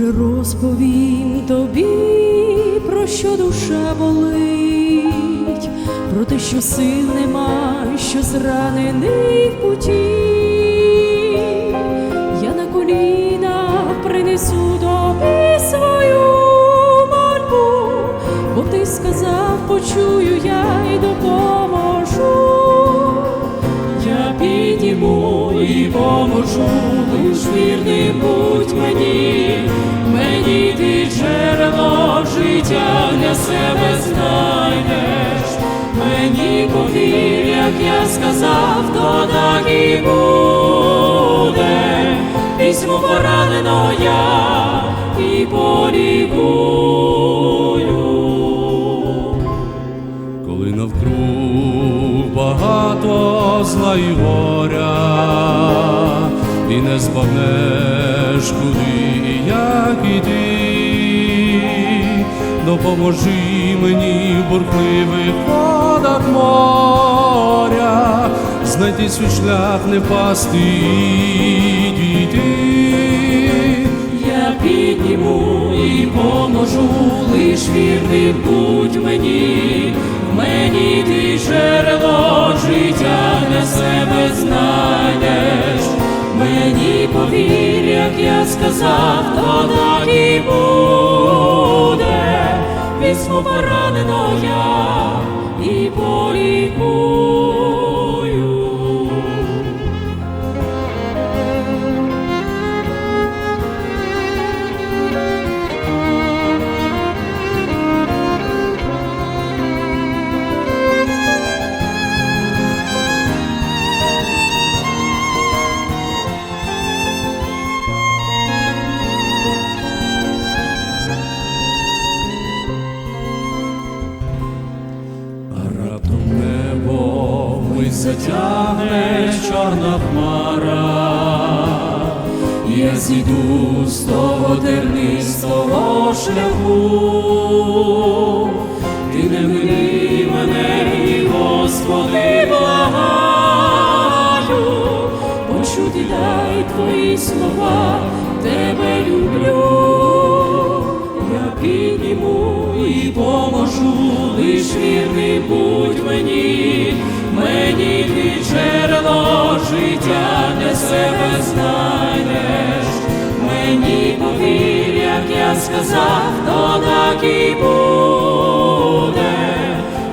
розповім тобі, про що душа болить, про те, що сил нема, що зранений в путі. Я на колінах принесу тобі свою мольбу, бо ти сказав, почую я й допоможу. І поможу, лиш вірний будь мені, мені ти джерело життя для себе знайдеш, мені повір, як я сказав, то так і буде. Візьму пораненого я і полікую. коли навкруг багато зла і горя, і не збагнеш, куди і як іти, допоможи мені в бурхливих водах моря, знайти свій шлях, не впасти і дійти. Я підніму і поможу, лиш вірний будь мені, мені ти джерело то так і буде, візьму поранено небо мить затягне чорна хмара, Я зійду з того тернистого шляху, ти не мили мене, і Господи, благаю, почути дай твої слова, тебе люблю, я підніму і поможу, лиш вірний будь як я сказав, то так і буде,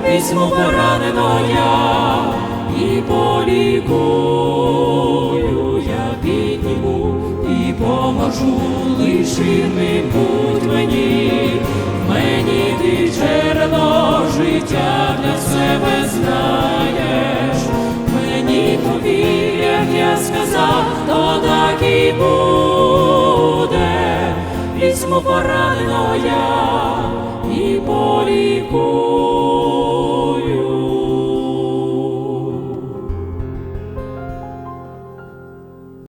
візьму поранено я і полікую, я підніму і поможу, лиш вірний будь мені, мені ти джерело життя для себе знаєш, мені повір, як я сказав, то так і буде, візьму поранено я і полікую.